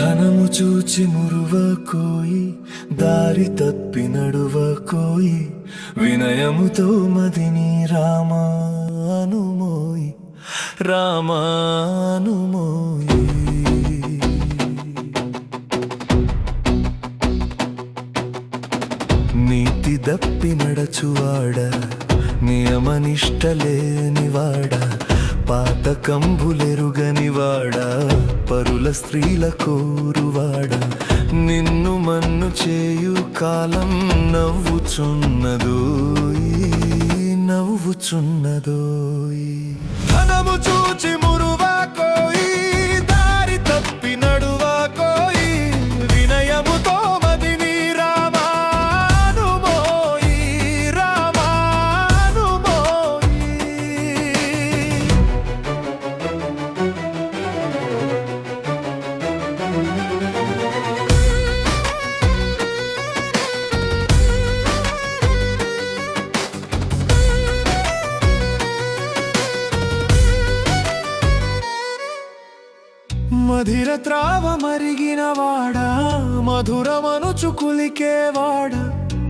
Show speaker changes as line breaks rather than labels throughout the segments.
చూచి మురువ కోయి దారి తప్పి నడువ కోయి వినయముతో మదిని రామానుమోయి రామానుమోయి. నీతి దప్పి నడచువాడ నియమనిష్టలేనివాడ పాతకంబులెరుగనివాడ పరుల స్త్రీల కోరువాడ. నిన్ను మన్ను చేయు కాలం నవ్వుచున్నదోయి నవ్వుచున్నదోయి మధిర త్రావ మరిగిన వాడ మధురమనుచు కులికేవాడ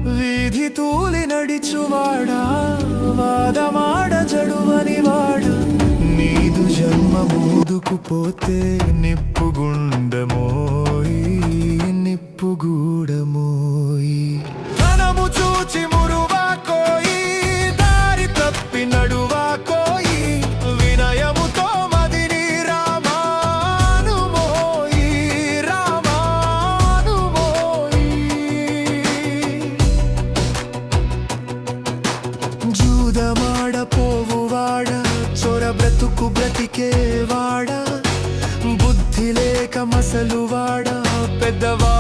వీధి తూలి నడిచువాడ వాదమాడ జడువని వాడ. నీదు జన్మ ముందుకు పోతే నిప్పుగుండమోయి నిప్పుగూడమోయి. ధనము చూచి జూదమాడ పోవువాడ చొర బ్రతుకు బ్రతికేవాడ బుద్ధి లేక మసలువాడ పెద్దవారిని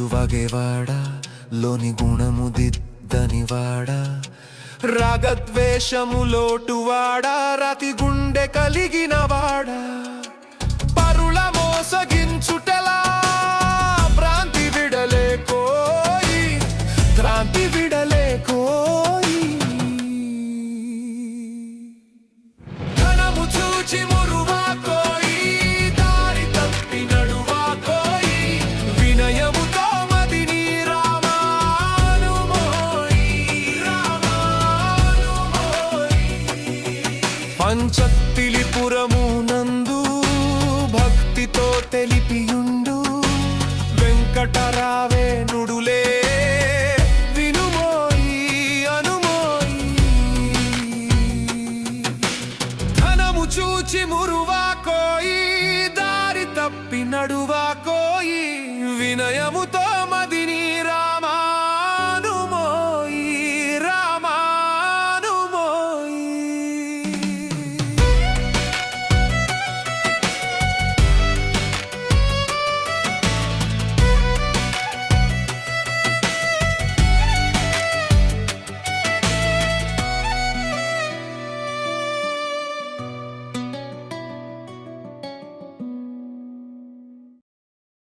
నను లోని గుణము దిద్దనివాడా రాగద్వేషము లోటువాడా రతి గుండె కలిగినవాడా. పంచత్తిలిపురము నందు భక్తితో తెలిపియుండు వెంకటరావే నుడులే వినుమోయి అనుమోయి. ధనము చూచి మురువా కోయి దారి తప్పి నడువా కోయి వినయముతో